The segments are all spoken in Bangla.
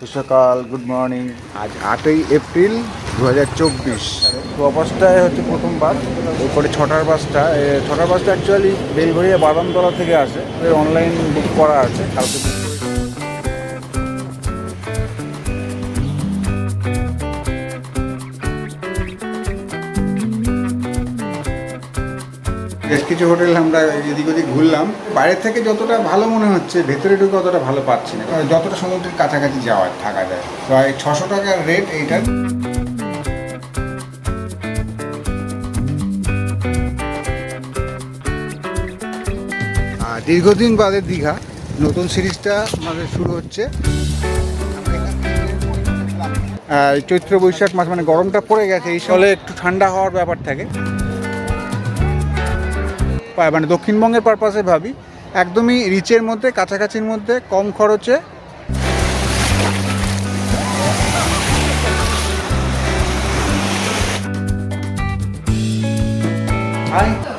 সুসকাল গুড মর্নিং আজ আটই এপ্রিল দু হাজার চব্বিশ। তো অবস্থায় হচ্ছে প্রথম বাস। এরপরে ছটার বাসটা। ছটার বাসটা অ্যাকচুয়ালি বেলঘড়িয়া বাদামতলা থেকে আসে। অনলাইন বুক করা আছে কালকে। কিছু হোটেল আমরা এদিক ওদিক ঘুরলাম। বাইরে থেকে যতটা ভালো মনে হচ্ছে, ভেতরে ঢুকে অতটা ভালো পাচ্ছি না। যতটা সমুদ্রের কাছাকাছি যাওয়ার থাকা যায়। প্রায় ছশো টাকার রেট এইটার। দীর্ঘদিন বাদে দীঘা। নতুন সিরিজটা আমাদের শুরু হচ্ছে। চৈত্র বৈশাখ মাস মানে গরমটা পড়ে গেছে, এই ফলে একটু ঠান্ডা হওয়ার ব্যাপার থাকে। মানে দক্ষিণবঙ্গের পারপাসে ভাবি, একদমই রিচের মধ্যে, কাছাকাছির মধ্যে, কম খরচে।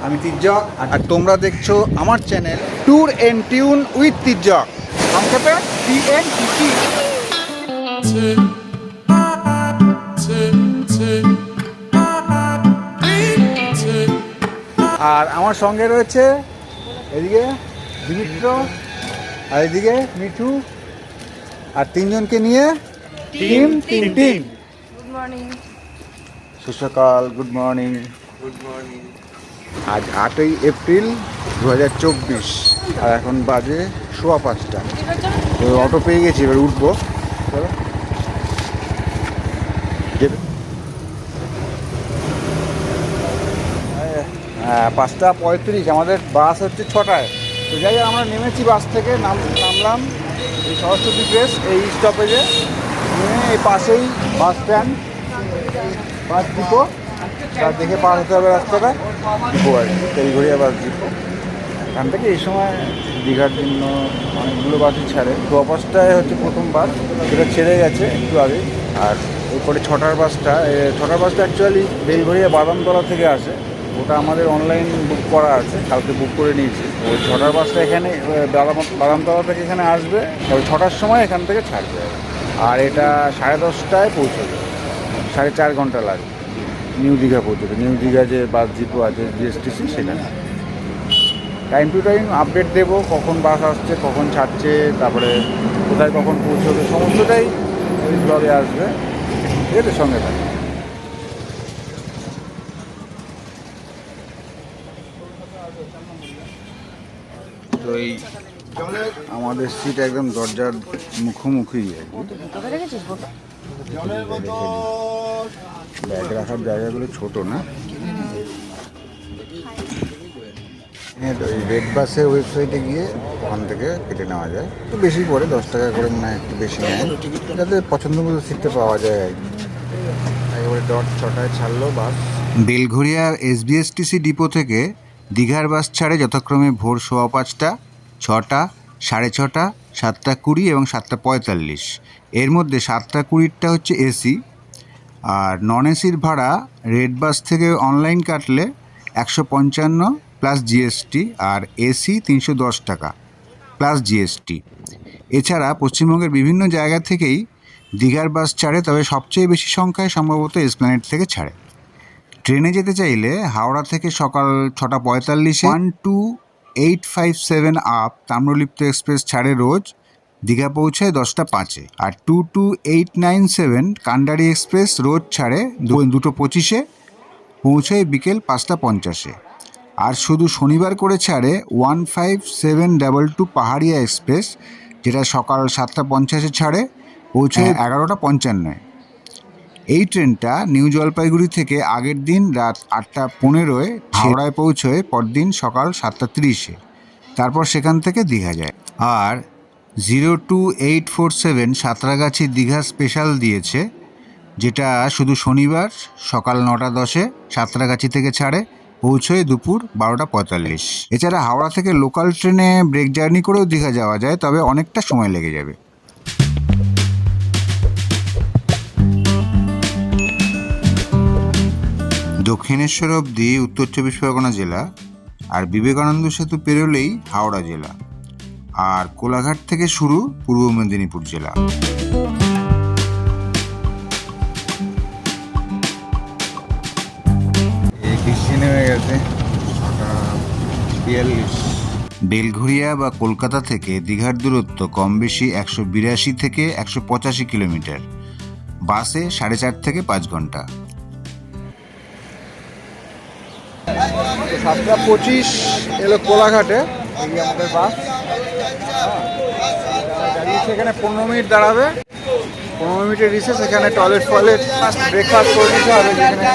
আমি তির্যক, আর তোমরা দেখছ আমার channel tour and tune with Tirjak. সংক্ষেপে টিএনটিটি আর আমার সঙ্গে রয়েছে এদিকে দিমিত্র আর এদিকে মিঠু আর তিনজনকে নিয়ে team team team good morning সুসকাল good morning good morning আজ আটই এপ্রিল দু হাজার চব্বিশ আর এখন বাজে সোয়া পাঁচটা। তো অটো পেয়ে গেছি এবার উঠবো। চলো যেতে- হ্যাঁ পাঁচটা পঁয়ত্রিশ আমাদের বাস হচ্ছে ছটায়। তো যাই আমরা নেমেছি বাস থেকে নাম নামলাম এই সরস্বতী প্রেস এই স্টপেজে নেমে এই পাশেই বাস স্ট্যান্ড বাস ডিপো তার দেখে পার হতে হবে রাস্তাটা। ডিপো আর কি তেলঘড়িয়া বাস ডিপো এখান থেকে এই সময় দীঘার জন্য অনেকগুলো বাসই ছাড়ে। তো অপাসটায় হচ্ছে প্রথম বাস সেটা ছেড়ে গেছে একটু আগে। আর এরপরে ছটার বাসটা ছটার বাসটা অ্যাকচুয়ালি বেলঘড়িয়া বাদামতলা থেকে আসে। ওটা আমাদের অনলাইন বুক করা আছে, কালকে বুক করে নিয়েছি। ওই ছটার বাসটা এখানে বাদামতলা থেকে এখানে আসবে, ওই ছটার সময় এখান থেকে ছাড়বে। আর এটা সাড়ে দশটায় পৌঁছবে, সাড়ে চার ঘণ্টা লাগবে, নিউ দীঘা পৌঁছবে। নিউ দীঘা যে বাস ডিপো আছে জিএসটিসি সেখানে। টাইম টু টাইম আপডেট দেবো, কখন বাস আসছে, কখন ছাড়ছে, তারপরে কোথায় কখন পৌঁছবে, সমস্তটাই ব্লগে আসবে। ঠিক আছে, সঙ্গে থাকে। এই আমাদের সিট একদম দরজার মুখোমুখি? ব্যাগ রাখার জায়গাগুলো ছোট না? হ্যাঁ তো রেড বাসের ওয়েবসাইটে গিয়ে ওখান থেকে কেটে নেওয়া যায়। একটু বেশি পড়ে দশ টাকা করে না, একটু বেশি নেয়। যাতে পছন্দ মতো সিটটা পাওয়া যায় আর কি। একেবারে ডট ছটায় ছাড়লো বাস বেলঘরিয়ার এসবিএসটিসি ডিপো থেকে দীঘার বাস ছাড়ে যথাক্রমে ভোর সোয়া পাঁচটা, ছটা, সাড়ে ছটা, সাতটা কুড়ি এবং সাতটা পঁয়তাল্লিশ। এর মধ্যে সাতটা কুড়িরটা হচ্ছে এসি আর নন এসির ভাড়া রেড বাস থেকে অনলাইন কাটলে একশো পঞ্চান্ন প্লাস জিএসটি আর এসি তিনশো দশ টাকা প্লাস জিএসটি এছাড়া পশ্চিমবঙ্গের বিভিন্ন জায়গা থেকেই দীঘার বাস ছাড়ে, তবে সবচেয়ে বেশি সংখ্যায় সম্ভবত এসপ্ল্যানেট থেকে ছাড়ে। ট্রেনে যেতে চাইলে হাওড়া থেকে সকাল ছটা পঁয়তাল্লিশে one two eight five seven up Tamralipta express ছাড়ে রোজ দীঘা পৌঁছায় দশটা পাঁচে। আর two two eight nine seven Kandari express রোজ ছাড়ে দুটো পঁচিশে পৌঁছায় বিকেল পাঁচটা পঞ্চাশে। আর শুধু শনিবার করে ছাড়ে one five seven double two Paharia express যেটা সকাল সাতটা পঞ্চাশে ছাড়ে পৌঁছায় এগারোটা পঞ্চান্নয়। এই ট্রেনটা নিউ জলপাইগুড়ি থেকে আগের দিন রাত আটটা পনেরোয় হাওড়ায় পৌঁছয় পরদিন সকাল সাতটা তিরিশে। তারপর সেখান থেকে দীঘা যায়। আর zero two eight four seven Santragachi Digha special দিয়েছে, যেটা শুধু শনিবার সকাল নটা দশে সাঁতরাগাছি থেকে ছাড়ে, পৌঁছয় দুপুর বারোটা পঁয়তাল্লিশ। এছাড়া হাওড়া থেকে লোকাল ট্রেনে ব্রেক জার্নি করেও দীঘা যাওয়া যায়, তবে অনেকটা সময় লেগে যাবে। দক্ষিণেশ্বর অবধি উত্তর চব্বিশ পরগনা জেলা আর বিবেকানন্দ সেতু পেরোলেই হাওড়া জেলা। আর কোলাঘাট থেকে শুরু পূর্ব মেদিনীপুর জেলা। নেমে বেলঘুরিয়া বা কলকাতা থেকে দীঘার দূরত্ব কম বেশি একশো বিরাশি থেকে একশো পঁচাশি কিলোমিটার। বাসে সাড়ে চার থেকে পাঁচ ঘণ্টা। সাতটা পঁচিশ এলো কোলাঘাটে। এই আমাদের বাস। দাঁড়িয়েছে এখানে পনেরো মিনিট দাঁড়াবে। পনেরো মিনিটের রিসেস এখানে টয়লেট ফয়লেট ব্রেকফাস্ট করে দিতে হবে। যেখানে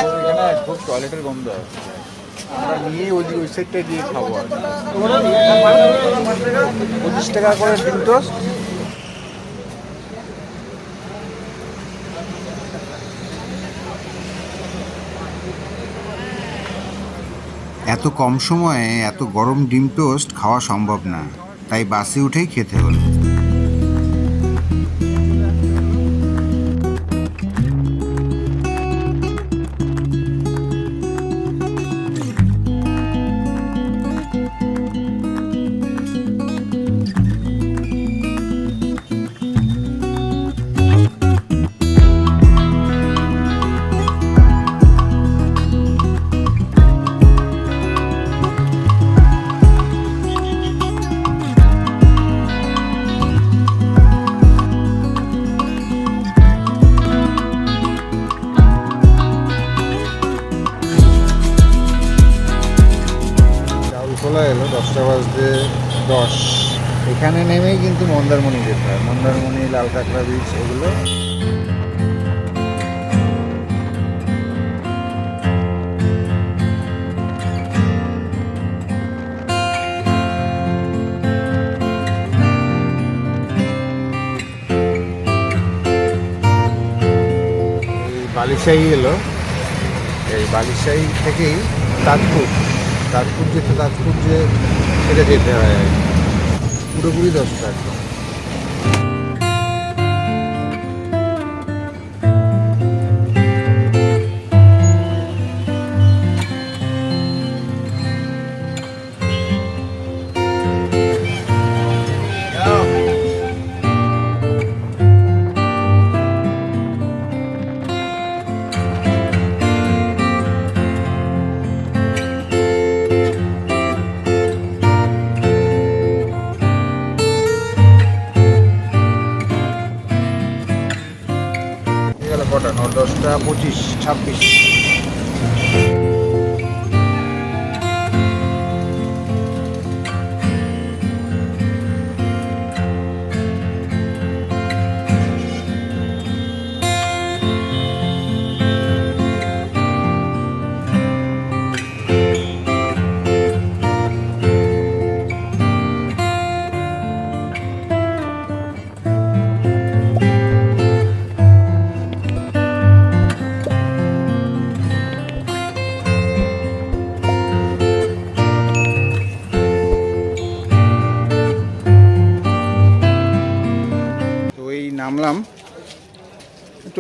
খুব টয়লেটের গন্ধ আমরা নিয়ে ওই ওই সাইডটা গিয়ে খাব আর। পঁচিশ টাকা করে ডিম টোস্ট এত কম সময়ে এত গরম ডিম টোস্ট খাওয়া সম্ভব না। তাই বাসে উঠেই খেতে হলো। চাউলখোলা এলো, দশটা বাজতে দশ। এখানে নেমেই কিন্তু মন্দারমণি যেতে হয়। মন্দারমণি লাল কাঁকড়া বিচ এগুলো বালিশাহী এলো। এই বালিশাহী থেকেই তাজপুর। তাজপুর যেতে তাজপুর যে সেটা যেতে হয় পুরোপুরি দশটা একদম।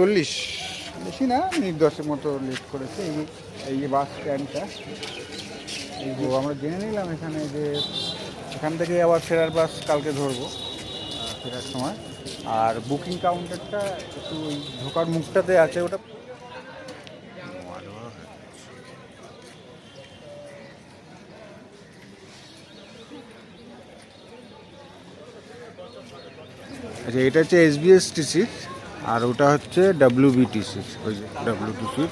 চল্লিশ। বেশি না মিনিট দশের মতো লেট করেছে। এই এই যে বাস স্ট্যান্ডটা এই আমরা জেনে নিলাম এখানে যে এখান থেকে আবার ফেরার বাস কালকে ধরবো ফেরার সময়। আর বুকিং কাউন্টারটা একটু ওই ঢোকার মুখটাতে আছে ওটা। আচ্ছা এটা হচ্ছে এসবিএস টিসির আর ওটা হচ্ছে ডাব্লিউবিটিসির ওই যে ডাব্লিউটিসির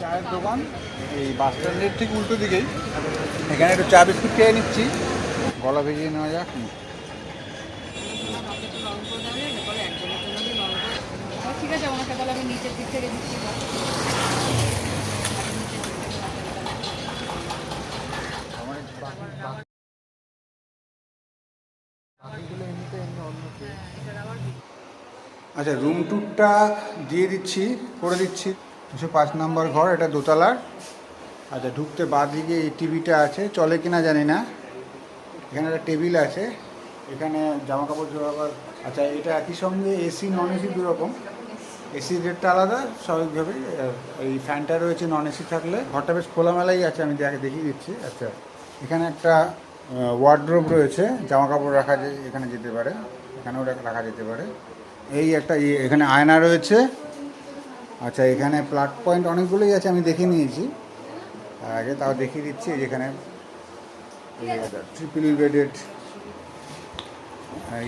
চায়ের দোকান এই বাস স্ট্যান্ডের ঠিক উল্টো দিকেই। এখানে একটু চা বিস্কুট খেয়ে নিচ্ছি। গলা ভেজিয়ে নেওয়া যাক। ঠিক আছে ওনাকে তাহলে আমি নিচের দিক থেকে দিচ্ছি। আচ্ছা রুম ট্যুরটা দিয়ে দিচ্ছি, করে দিচ্ছি। দুশো পাঁচ নম্বর ঘর, এটা দোতলার। আচ্ছা ঢুকতে বাঁ দিকে এই টিভিটা আছে, চলে কিনা জানি না। এখানে একটা টেবিল আছে, এখানে জামা কাপড় জোড়াবার আচ্ছা এটা একই সঙ্গে এসি নন এসি দুরকম এসির রেটটা আলাদা স্বাভাবিকভাবেই এই ফ্যানটা রয়েছে নন এসি থাকলে। ঘরটা বেশ খোলামেলাই আছে, আমি দেখে দেখিয়ে দিচ্ছি। আচ্ছা এখানে একটা ওয়ার্ড্রোব রয়েছে জামা কাপড় রাখা এখানে যেতে পারে, এখানেও রাখা যেতে পারে। এই একটা ইয়ে- এখানে আয়না রয়েছে। আচ্ছা এখানে প্লাগ পয়েন্ট অনেকগুলোই আছে আমি দেখে নিয়েছি। আর আগে তাও দেখিয়ে দিচ্ছি যেখানে ট্রিপল বেডেড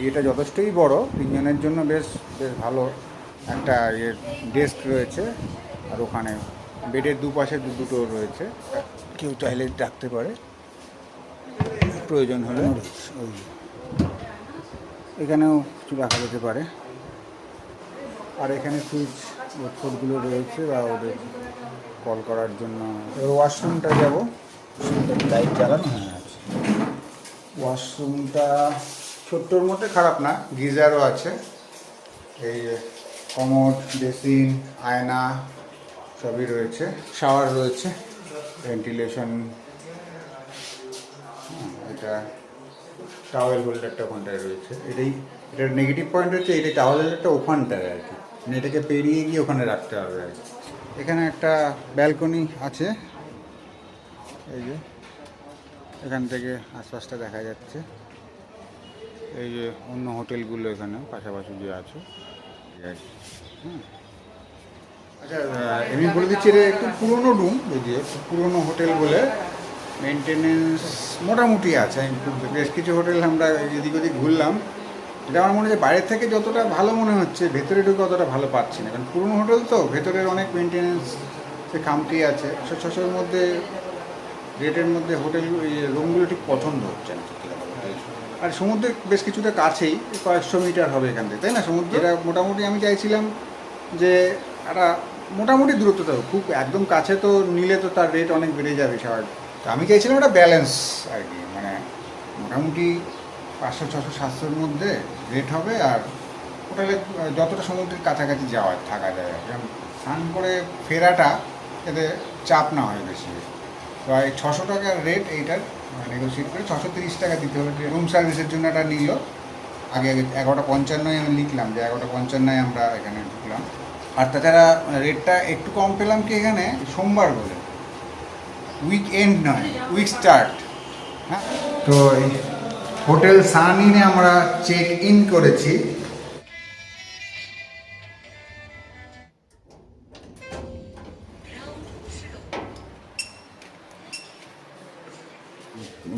এটা যথেষ্টই বড়। তিনজনের জন্য বেশ বেশ ভালো একটা ইয়ে ডেস্ক রয়েছে। আর ওখানে বেডের দুপাশে দু দুটো রয়েছে। কেউ চাইলে ডাকতে পারে। প্রয়োজন হলে। ওই এখানেও কিছু রাখা যেতে পারে। আর এখানে সুইচ বোর্ডগুলো রয়েছে বা ওদের কল করার জন্য এবার ওয়াশরুমটা যাব। লাইট জ্বালানো? হ্যাঁ আছে ওয়াশরুমটা ছোট্টর মধ্যে খারাপ না গিজারও আছে। এই কমোড বেসিন আয়না সবই রয়েছে শাওয়ার রয়েছে ভেন্টিলেশন এটা টাওয়েল হোল্ডারটা ওখানটায় রয়েছে। এটাই এটার নেগেটিভ পয়েন্ট হচ্ছে এটা টাওয়েল হোল্ডারটা ওখানটায় আর কি। এটাকে পেরিয়ে গিয়ে ওখানে রাখতে হবে আর এখানে একটা ব্যালকনি আছে। এই যে, এখান থেকে আশপাশটা দেখা যাচ্ছে। এই যে অন্য হোটেলগুলো এখানে পাশাপাশি যে আছে। হুম। আচ্ছা এমনি বলে দিচ্ছি এটা একটু পুরনো রুম, এই যে একটু পুরনো হোটেল বলে মেনটেনেন্স মোটামুটি আছে। বেশ কিছু হোটেল আমরা এদিক ওদিক ঘুরলাম। এটা আমার মনে হয় বাইরে থেকে যতটা ভালো মনে হচ্ছে, ভেতরে ঢুকে অতটা ভালো পাচ্ছি না। কারণ পুরনো হোটেল তো, ভেতরের অনেক মেনটেনেন্স সে খামতি আছে। ছশো ছশোর মধ্যে রেটের মধ্যে হোটেল রুমগুলো ঠিক পছন্দ হচ্ছে না। আর সমুদ্রের বেশ কিছুটা কাছেই, কয়েকশো মিটার হবে এখান থেকে, তাই না? সমুদ্র, এটা মোটামুটি আমি চাইছিলাম যে একটা মোটামুটি দূরত্ব তো, খুব একদম কাছে তো নিলে তো তার রেট অনেক বেড়ে যাবে স্বাভাবিক। তো আমি চাইছিলাম একটা ব্যালেন্স আর কি মানে মোটামুটি পাঁচশো, ছশো, সাতশোর মধ্যে রেট হবে আর হোটেলে যতটা সমুদ্রের কাছাকাছি যাওয়া থাকা যায় আর। স্নান করে ফেরাটা এতে চাপ না হয় বেশি। তো এই ছশো টাকার রেট এইটার নেগোসিয়েট করে ছশো তিরিশ টাকা দিতে হবে রুম সার্ভিসের জন্য এটা নিল। আগে আগে এগারোটা পঞ্চান্নয় আমি লিখলাম যে এগারোটা পঞ্চান্নয় আমরা এখানে ঢুকলাম। আর তাছাড়া রেটটা একটু কম পেলাম কি এখানে? সোমবার বলে। উইক এন্ড নয় উইক স্টার্ট হ্যাঁ? তো হোটেল সান ইনে আমরা চেক ইন করেছি।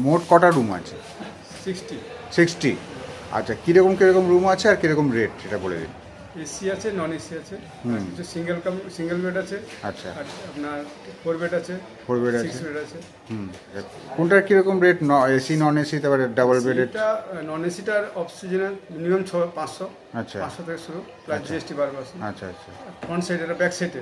মোট কটা রুম আছে? সিক্সটি সিক্সটি আচ্ছা কীরকম কীরকম রুম আছে আর কীরকম রেট এটা বলে দিন। এসি আছে নন এসি আছে হুম। সিঙ্গেল কাম সিঙ্গেল বেড আছে আচ্ছা। আর আপনার ফোর বেড আছে ফোর বেড আছে। সিক্স বেড আছে। হুম কোনটার কীরকম রেট এসি নন এসি তারপরে ডাবল বেড এটা নন এসিটার অক্সিজেনের মিনিমাম ছ পাঁচশো আচ্ছা। পাঁচশো থেকে শুরু প্লাস জিএসটি বারো পার্সেন্ট। আচ্ছা আচ্ছা। ফ্রন্ট সাইড ব্যাক সাইডে।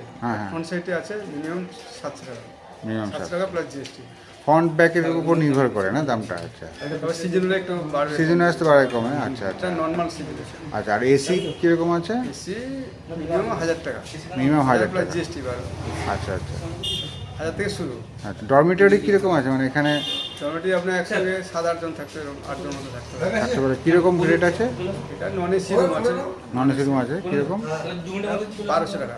ফ্রন্ট সাইডে আছে মিনিমাম সাতশো টাকা। মিনিমাম সাতশো টাকা প্লাস জিএসটি ফ্রন্ট ব্যাকের উপর নির্ভর করে না দামটা? আচ্ছা। এবার সিজনাল একটু বাড়বে। সিজন আসতে পারে কমে আচ্ছা আচ্ছা। এটা নর্মাল সিজন আচ্ছা আর এসি কীরকম আছে? এসি মিনিমাম হাজার টাকা। মিনিমাম হাজার টাকা। জিএসটি আচ্ছা আচ্ছা। হাজার থেকে শুরু। আচ্ছা ডরমিটরি কীরকম আছে? মানে এখানে আপনার একসঙ্গে সাত আটজন থাকতে আটজন মতো থাকতে আচ্ছা বলে কীরকম রেট আছে? এটা নন এসি রুম আছে। নন এসি রুম আছে কীরকম? বারোশো টাকা।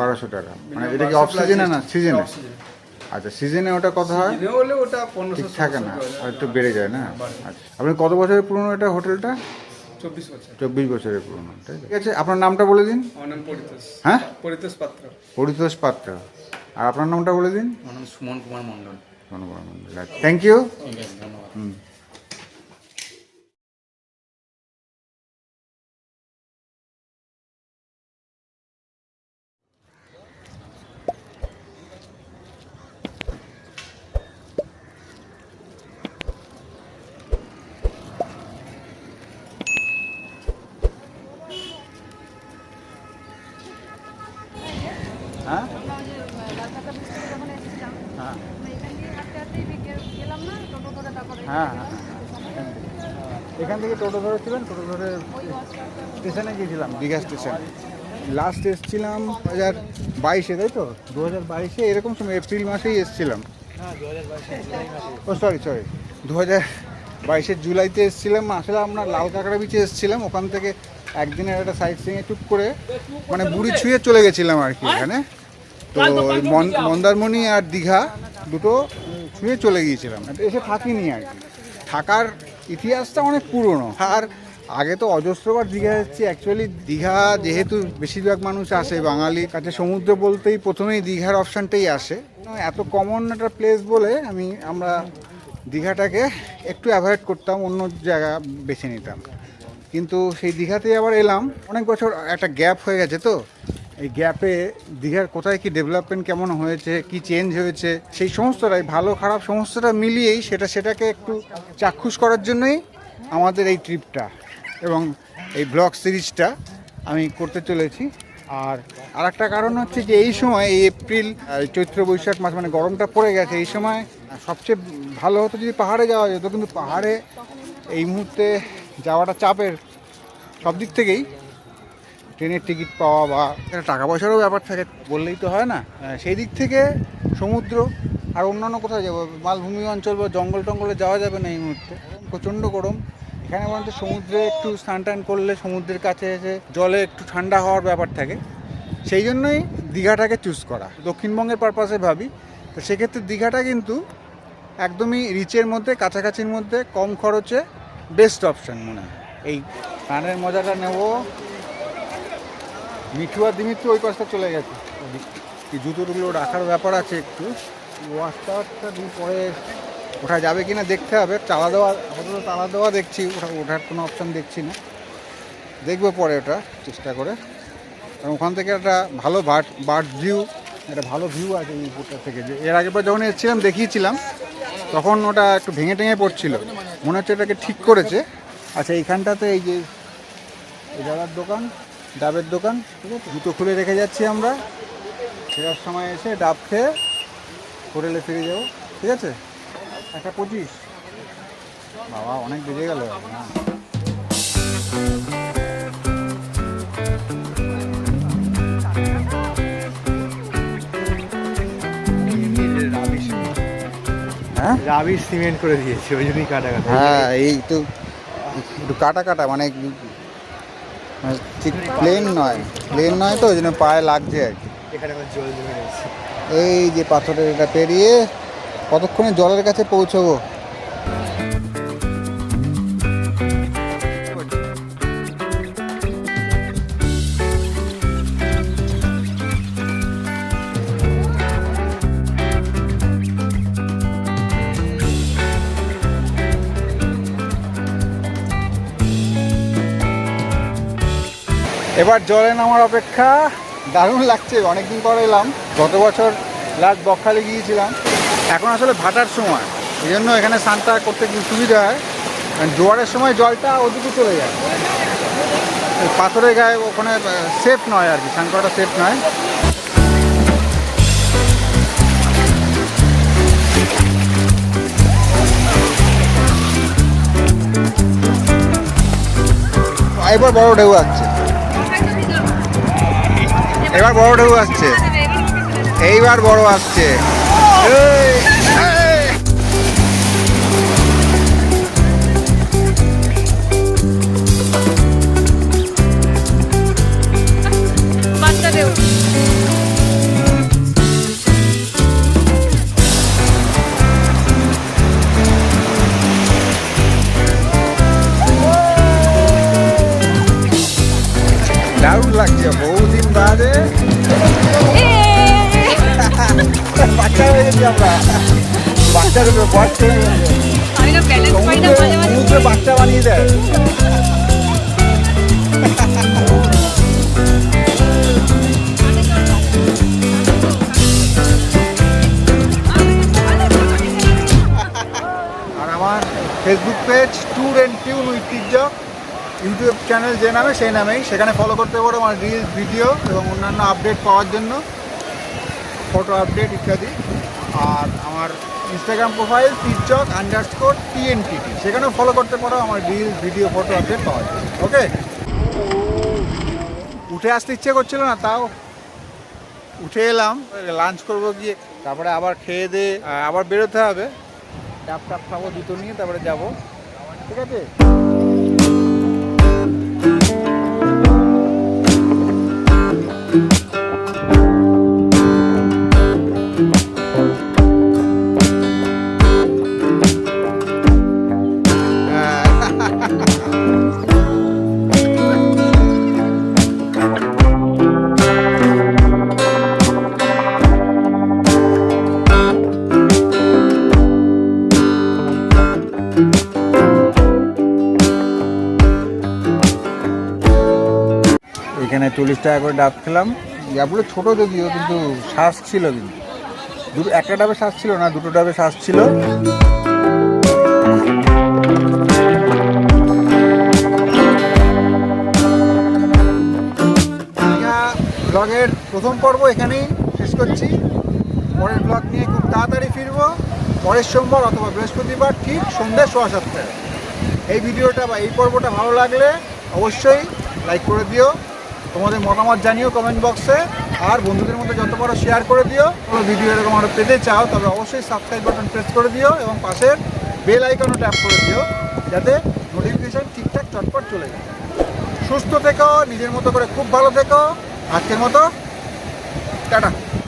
বারোশো টাকা। মানে এটা কি অফ সিজনে না সিজনে আচ্ছা সিজনে ওটা কত হয়? সিজনে হলে ওটা পনেরোশো ঠিক থাকে না একটু বেড়ে যায় না? আচ্ছা আপনি কত বছরের পুরনো এটা হোটেলটা? চব্বিশ বছর। চব্বিশ বছরের পুরনো ঠিক আছে আপনার নামটা বলে দিন। আমার নাম পরিতোষ। হ্যাঁ? পরিতোষ পাত্র। পরিতোষ পাত্র। আর আপনার নামটা বলে দিন। আমার নাম সুমন কুমার মণ্ডল। থ্যাংক ইউ ঠিক আছে ধন্যবাদ। হুম হ্যাঁ আমরা ওই যে রাজাকা বীজ থেকে যখন এসেছিলাম হ্যাঁ আমরা এখান দিয়ে হাঁটতে হাঁটতে এদিকে গেলাম না টোটো করে তারপরে হ্যাঁ, গেলাম। এখান থেকে টোটো ধরেছিলেন টোটো ধরে স্টেশনে গিয়েছিলাম। দীঘা স্টেশন। লাস্ট এসছিলাম দু হাজার বাইশে তাই তো? দু হাজার বাইশে এরকম সময় এপ্রিল মাসেই এসছিলাম। ও সরি সরি দু হাজার বাইশের জুলাইতে এসেছিলাম। আসলে আমরা লাল কাঁকড়া বিচে এসেছিলাম। ওখান থেকে একদিনের একটা সাইড সিংয়ে টুক করে মানে বুড়ি ছুঁয়ে চলে গেছিলাম আর কি এখানে। তো ওই মন- মন্দারমণি আর দীঘা দুটো ছুঁয়ে চলে গিয়েছিলাম। এসে থাকিনি আর কি। থাকার ইতিহাসটা অনেক পুরনো। আর আগে তো অজস্রবার দীঘা যাচ্ছি। অ্যাকচুয়ালি দীঘা যেহেতু বেশিরভাগ মানুষ আসে, বাঙালি কাছে সমুদ্র বলতেই প্রথমেই দীঘার অপশানটাই আসে। এত কমন একটা প্লেস বলে আমি, আমরা দীঘাটাকে একটু অ্যাভয়েড করতাম, অন্য জায়গা বেছে নিতাম। কিন্তু সেই দীঘাতে আবার এলাম। অনেক বছর একটা গ্যাপ হয়ে গেছে তো। এই গ্যাপে দীঘার কোথায় কি ডেভেলপমেন্ট কেমন হয়েছে, কি চেঞ্জ হয়েছে, সেই সমস্তটাই, ভালো খারাপ সমস্তটা মিলিয়েই সেটা সেটাকে একটু চাক্ষুষ করার জন্যই আমাদের এই ট্রিপটা এবং এই ব্লগ সিরিজটা আমি করতে চলেছি। আর আর একটা কারণ হচ্ছে যে এই সময়, এই এপ্রিল চৈত্র বৈশাখ মাস মানে গরমটা পড়ে গেছে, এই সময় সবচেয়ে ভালো হতো যদি পাহাড়ে যাওয়া যেত, কিন্তু পাহাড়ে এই মুহূর্তে যাওয়াটা চাপের সব দিক থেকেই ট্রেনের টিকিট পাওয়া বা টাকা পয়সারও ব্যাপার থাকে, বললেই তো হয় না। সেই দিক থেকে সমুদ্র আর অন্যান্য কোথাও যাব? মালভূমি অঞ্চল বা জঙ্গল টঙ্গলে যাওয়া যাবে না এই মুহূর্তে। প্রচণ্ড গরম। এখানে বলতে সমুদ্রে একটু স্নান টান করলে সমুদ্রের কাছে এসে জলে একটু ঠান্ডা হওয়ার ব্যাপার থাকে। সেই জন্যই দীঘাটাকে চুজ করা। দক্ষিণবঙ্গের পারপাসে ভাবি। তো সেক্ষেত্রে দীঘাটা কিন্তু একদমই রিচের মধ্যে, কাছাকাছির মধ্যে, কম খরচে বেস্ট অপশান মনে হয়। এই স্নানের মজাটা নেব। মিঠু আর দিমিত্র ওই পাশটা চলে গেছে। এই জুতোগুলো রাখার ব্যাপার আছে একটু। ওয়াশটা দিন পরে ওঠা যাবে কিনা দেখতে হবে। তালা দেওয়া, আপাতত তালা দেওয়া দেখছি। ওঠা, ওঠার কোনো অপশান দেখছি না। দেখব পরে ওটা, চেষ্টা করে। কারণ ওখান থেকে একটা ভালো বার্ড বার্ড ভিউ একটা ভালো ভিউ আছে এই উপরটা থেকে। যে এর আগেরবার যখন এসেছিলাম, দেখিয়েছিলাম, তখন ওটা একটু ভেঙে টেঙে পড়ছিল। মনে হচ্ছে এটাকে ঠিক করেছে। আচ্ছা এইখানটাতে এই যে দাদার দোকান? ডাবের দোকান। ঠিক আছে জুতো খুলে রেখে যাচ্ছি আমরা। ফেরার সময় এসে ডাব খেয়ে হোটেলে ফিরে যাব। ঠিক আছে? একটা পঁচিশ। বাবা অনেক বেজে গেল। না হ্যাঁ? রাবিশ সিমেন্ট করে দিয়েছে ওই জন্যই কাটা কাটা। হ্যাঁ এই তো একটু কাটা কাটা মানে ঠিক প্লেন নয়। প্লেন নয় তো ওই জন্য পায়ে লাগছে আর কি। এই যে পাথরের এটা পেরিয়ে কতক্ষণে জলের কাছে পৌঁছবো? এবার জলে নামার অপেক্ষা দারুণ লাগছে, অনেকদিন পরে এলাম। গত বছর লাস্ট বকখালি গিয়েছিলাম। এখন আসলে ভাটার সময় এই জন্য এখানে স্নানটা করতে খুব সুবিধা হয়। জোয়ারের সময় জলটা ওদিকে চলে যায়। পাথরের গায়ে ওখানে সেফ নয় আর কি, স্নান করাটা সেফ নয়। এবার বড় ঢেউ আসছে। এবার বড় ঢেউ আসছে। এইবার বড় আসছে। Facebook page tour and tune টিকজক YouTube channel যে নামে, সেই নামেই। সেখানে ফলো করতে পারো আমার রিলস ভিডিও এবং অন্যান্য আপডেট পাওয়ার জন্য। ফটো আপডেট ইত্যাদি। আর আমার ইনস্টাগ্রাম প্রোফাইল টিকচক আন্ডারস্কোর টিএনটিটি সেখানেও ফলো করতে পারো আমার রিলস ভিডিও ফটো আপডেট পাওয়া যায় ওকে উঠে আসতে ইচ্ছে করছিল না, তাও উঠে এলাম। লাঞ্চ করব গিয়ে। তারপরে আবার খেয়ে দিয়ে আবার বেরোতে হবে। ট্যাপ টাব খাব জুতো নিয়ে তারপরে যাব। ঠিক আছে? চল্লিশ টাকা করে ডাব খেলাম। ডাবগুলো ছোটো যদিও, কিন্তু শ্বাস ছিল কিন্তু। দুটো একটা ডাবে শ্বাস ছিল না, দুটো ডাবে শ্বাস ছিল। ব্লগের প্রথম পর্ব এখানেই শেষ করছি। পরের ব্লগ নিয়ে খুব তাড়াতাড়ি ফিরবো। পরের সোমবার অথবা বৃহস্পতিবার ঠিক সন্ধ্যা সোয়া সাতটায়। এই ভিডিওটা বা এই পর্বটা ভালো লাগলে অবশ্যই লাইক করে দিও। তোমাদের মতামত জানিও কমেন্ট বক্সে আর বন্ধুদের মধ্যে যত বড় শেয়ার করে দিও। কোনো ভিডিও এরকম আরও পেতে চাও তবে অবশ্যই সাবস্ক্রাইব বাটন প্রেস করে দিও এবং পাশের বেল আইকনও ট্যাপ করে দিও, যাতে নোটিফিকেশান ঠিকঠাক চটপট চলে যায়। সুস্থ থেকো, নিজের মতো করে খুব ভালো থেকো। আজকের মতো, টাটা।